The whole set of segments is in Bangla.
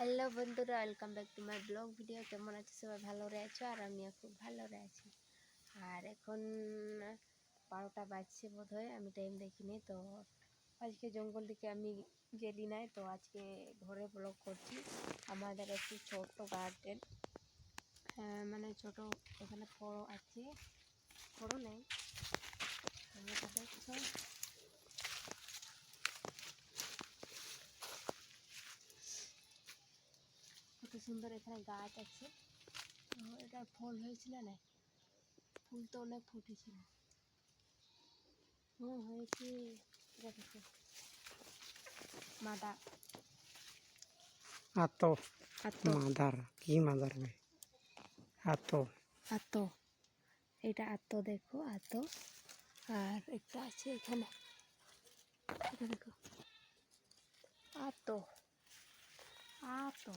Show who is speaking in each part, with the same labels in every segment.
Speaker 1: হ্যালো বন্ধুরা welcome back to my blog video কেমন আছে সবাই? ভালো রয়েছো আর আমিও খুব ভালো রয়েছি আর এখন বারোটা বাজছে বোধ হয় আমি টাইম দেখিনি। তো আজকে জঙ্গল দিকে আমি গেলি নাই, তো আজকে ঘরে ব্লগ করছি। আমাদের একটি ছোট গার্ডেন মানে ছোট এখানে ফড় আছে। ফড় নেই তোমরা তো দেখছ কত সুন্দর এখানে গাছ আছে। এটা ফল হয়েছিল না? ফুল তো অনেক ফুটেছিল। হুম হয়েছে। এটা দেখো। মাদা
Speaker 2: আতো।
Speaker 1: আতো।
Speaker 2: মাদার। কি মাদার বে আতো।
Speaker 1: আতো। এটা আতো দেখো আতো। আর একটা আছে এখানে। এটা দেখো। আতো। আতো।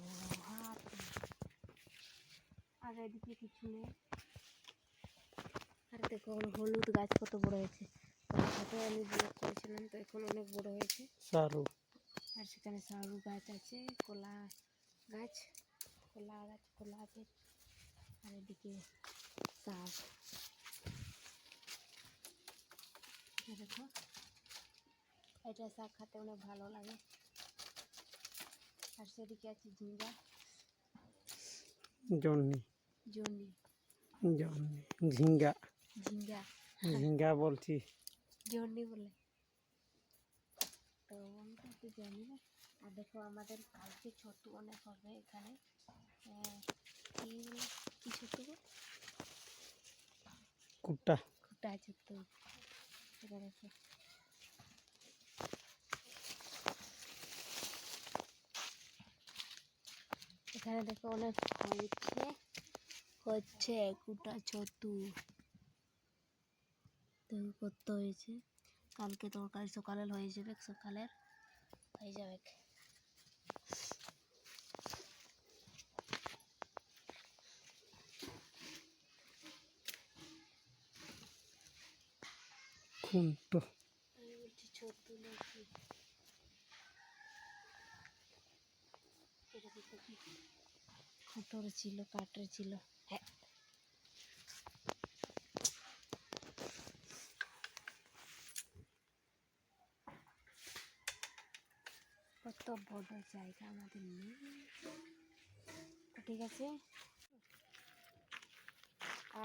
Speaker 1: এদিকে কিছু নেই আর দেখো হলুদ গাছ কত বড় হয়েছে। আমি ব্লক করেছিলাম তো এখন অনেক বড় হয়েছে।
Speaker 2: সারু।
Speaker 1: আর সেখানে সারু গাছ আছে কলা গাছ কলা গাছ কলা আছে। আর এদিকে শাক দেখো এটা শাক খেতে অনেক ভালো লাগে। আর সেদিকে আছে ঝিঙ্গা
Speaker 2: জন্নি
Speaker 1: জন্যি।
Speaker 2: জন্নি ঝিঙ্গা।
Speaker 1: ঝিঙ্গা।
Speaker 2: ঝিঙ্গা বলছি।
Speaker 1: জন্যি বলে। তো আমরা তো জানি না। আর দেখো আমাদের কালকে ছতু অনেক হবে এখানে। আহ, কি কি ছতু গো?
Speaker 2: কুটা
Speaker 1: খুঁটা ছতু এটা দেখো। এখানে দেখো অনেক হয়েছে। হচ্ছে কুটা ছতু দেখো কত হয়েছে। কালকে তরকারি সকালে হয়ে যাবে সকালের হয়ে যাবে। ছতু নাকি? এটা ছিল কাঠের ছিল। কত বড় জায়গা আমাদের নেই। ঠিক আছে।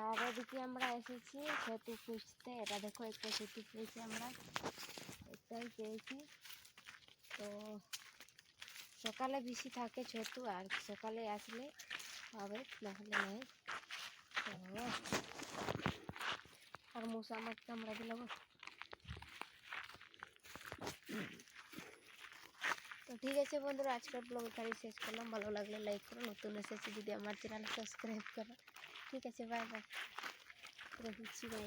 Speaker 1: আর এদিকে আমরা এসেছি সেতু খুঁজতে। এটা দেখো, একটা সেতু পেয়েছি আমরা। একটাই পেয়েছি। তো সকালে বেশি থাকে ছতু আর সকালে আসলে হবে, নাহলে তো, আর মশা মাছ আমরা দিলাম ঠিক আছে বন্ধুরা, আজকের ব্লগ এখানে শেষ করলাম। ভালো লাগলে লাইক করো, নতুন এসেছি যদি আমার চ্যানেল সাবস্ক্রাইব করো। ঠিক আছে বাই বাই রেখেছি বাই